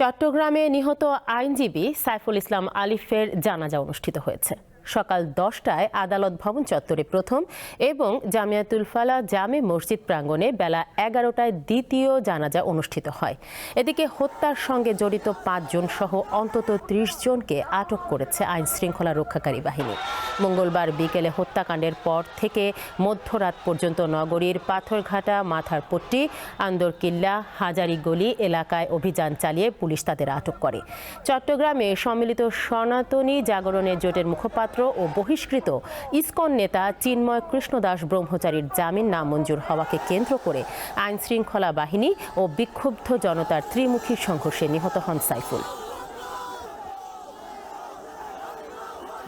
চট্টগ্রামে নিহত আইনজীবী সাইফুল ইসলাম আলিফের জানাজা অনুষ্ঠিত হয়েছে। সকাল দশটায় আদালত ভবন চত্বরে প্রথম এবং জামিয়াতুল ফালা জামে মসজিদ প্রাঙ্গণে বেলা এগারোটায় দ্বিতীয় জানাজা অনুষ্ঠিত হয়। এদিকে হত্যার সঙ্গে জড়িত পাঁচজন সহ অন্তত ত্রিশ জনকে আটক করেছে আইন শৃঙ্খলা রক্ষাকারী বাহিনী। মঙ্গলবার বিকেলে হত্যাকাণ্ডের পর থেকে মধ্যরাত পর্যন্ত নগরীর পাথরঘাটা, মাথারপট্টি, আন্দরকিল্লা হাজারি গলি এলাকায় অভিযান চালিয়ে পুলিশ তাদের আটক করে। চট্টগ্রামে সম্মিলিত সনাতনী জাগরণের জোটের মুখপাত্র ও বহিষ্কৃত ইসকন নেতা চিন্ময় কৃষ্ণদাস ব্রহ্মচারীর জামিন নামঞ্জুর হওয়াকে কেন্দ্র করে আইন শৃঙ্খলা বাহিনী ও বিক্ষুব্ধ জনতার ত্রিমুখী সংঘর্ষে নিহত হন সাইফুল।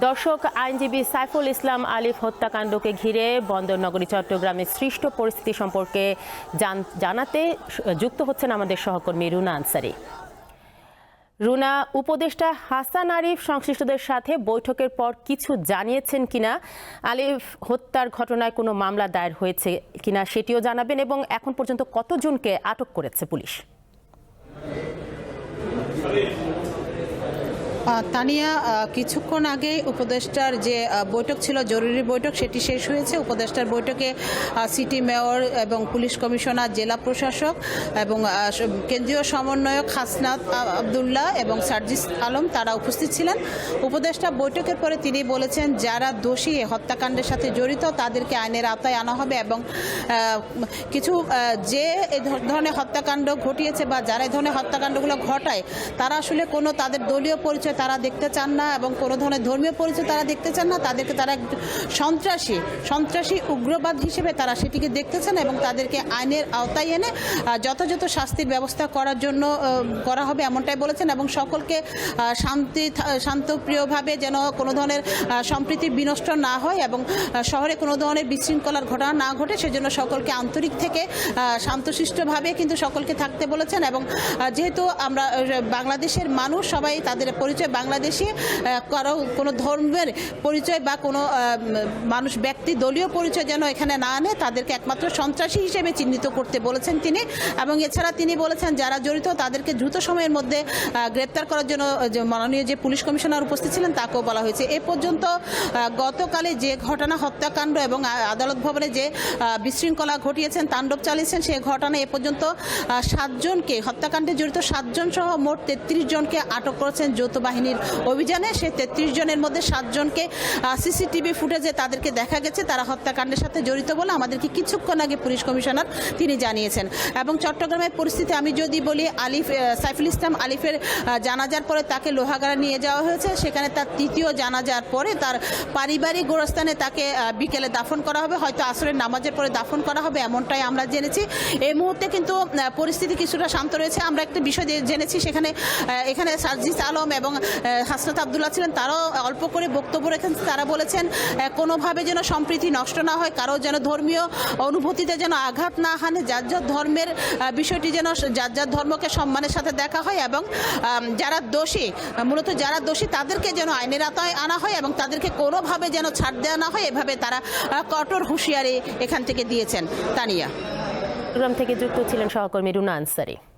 দর্শক, আইনজীবী সাইফুল ইসলাম আলিফ হত্যাকাণ্ডকে ঘিরে বন্দরনগরী চট্টগ্রামে সৃষ্ট পরিস্থিতি সম্পর্কে জান- জানাতে যুক্ত হচ্ছেন আমাদের সহকর্মী রুনা আনসারি। রুনা, উপদেষ্টা হাসান আরিফ সংশ্লিষ্টদের সাথে বৈঠকের পর কিছু জানিয়েছেন কিনা? আলিফ, হত্যার ঘটনায় কোনো মামলা দায়ের হয়েছে কিনা সেটিও জানাবেন এবং এখন পর্যন্ত কতজনকে আটক করেছে পুলিশ? তানিয়া কিছুক্ষণ আগে উপদেষ্টার যে বৈঠক ছিল, জরুরি বৈঠক, সেটি শেষ হয়েছে। উপদেষ্টার বৈঠকে সিটি মেয়র এবং পুলিশ কমিশনার, জেলা প্রশাসক এবং কেন্দ্রীয় সমন্বয়ক হাসনাত আবদুল্লাহ এবং সার্জিস আলম, তারা উপস্থিত ছিলেন। উপদেষ্টা বৈঠকের পরে তিনি বলেছেন, যারা দোষী হত্যাকাণ্ডের সাথে জড়িত, তাদেরকে আইনের আওতায় আনা হবে এবং কিছু যে এ ধরনের হত্যাকাণ্ড ঘটিয়েছে বা যারা এই ধরনের হত্যাকাণ্ডগুলো ঘটায়, তারা আসলে কোনো তাদের দলীয় পরিচয় তারা দেখতে চান না এবং কোনো ধরনের ধর্মীয় পরিচয় তারা দেখতে চান না, তাদেরকে তারা সন্ত্রাসী সন্ত্রাসী উগ্রবাদ হিসেবে তারা সেটিকে দেখতে চান এবং তাদেরকে আইনের আওতায় এনে যথাযথ শাস্তির ব্যবস্থা করার জন্য করা হবে এমনটাই বলেছেন এবং সকলকে শান্তি শান্তপ্রিয়ভাবে যেন কোনো ধরনের সম্প্রীতি বিনষ্ট না হয় এবং শহরে কোনো ধরনের বিশৃঙ্খলার ঘটনা না ঘটে, সেজন্য সকলকে আন্তরিক থেকে শান্তশিষ্টভাবে কিন্তু সকলকে থাকতে বলেছেন এবং যেহেতু আমরা বাংলাদেশের মানুষ সবাই তাদের পরিচয় বাংলাদেশি আহ, কারও কোনো ধর্মের পরিচয় বা কোনো মানুষ ব্যক্তি দলীয় পরিচয় যেন এখানে না আনে তাদেরকে একমাত্র সন্ত্রাসী হিসেবে চিহ্নিত করতে বলেছেন তিনি। এবং এছাড়া তিনি বলেছেন যারা জড়িত তাদেরকে দ্রুত সময়ের মধ্যে গ্রেপ্তার করার জন্য মাননীয় যে পুলিশ কমিশনার উপস্থিত ছিলেন তাকেও বলা হয়েছে। এ পর্যন্ত গতকালে যে ঘটনা হত্যাকাণ্ড এবং আদালত ভবনে যে বিশৃঙ্খলা ঘটিয়েছেন তাণ্ডব চালিয়েছেন সে ঘটনা এ পর্যন্ত সাতজনকে হত্যাকাণ্ডে জড়িত সাতজন সহ মোট তেত্রিশ জনকে আটক করেছেন যৌথ বাহিনীর অভিযানে সে তেত্রিশ জনের মধ্যে সাতজনকে সিসিটিভি ফুটেজে তাদেরকে দেখা গেছে। তারা হত্যাকাণ্ডের সাথে জড়িত বলে আমাদেরকে কিছুক্ষণ আগে পুলিশ কমিশনার তিনি জানিয়েছেন। এবং চট্টগ্রামের পরিস্থিতি আমি যদি বলি, আলিফ সাইফুল ইসলাম আলিফের জানাজার পরে তাকে লোহাগাড়া নিয়ে যাওয়া হয়েছে। সেখানে তার তৃতীয় জানাজার পরে তার পারিবারিক গোরস্থানে তাকে বিকেলে দাফন করা হবে। হয়তো আসরের নামাজের পরে দাফন করা হবে, এমনটাই আমরা জেনেছি। এই মুহূর্তে কিন্তু পরিস্থিতি কিছুটা শান্ত রয়েছে। আমরা একটা বিষয় জেনেছি, সেখানে এখানে সার্জিস আলম এবং হাসনাত আবদুল্লাহ ছিলেন, তারাও অল্প করে বক্তব্য রেখেছেন। তারা বলেছেন কোনোভাবে যেন সম্প্রীতি নষ্ট না হয়, কারও যেন ধর্মীয় অনুভূতিতে যেন আঘাত না হানে, যার যার ধর্মের বিষয়টি যেন যার যার ধর্মকে সম্মানের সাথে দেখা হয় এবং যারা দোষী, মূলত যারা দোষী, তাদেরকে যেন আইনের আতায় আনা হয় এবং তাদেরকে কোনোভাবে যেন ছাড় দেওয়া না হয়, এভাবে তারা কঠোর হুঁশিয়ারি এখান থেকে দিয়েছেন। তানিয়া। চট্টগ্রাম থেকে যুক্ত ছিলেন সহকর্মী রুনা আনসারি।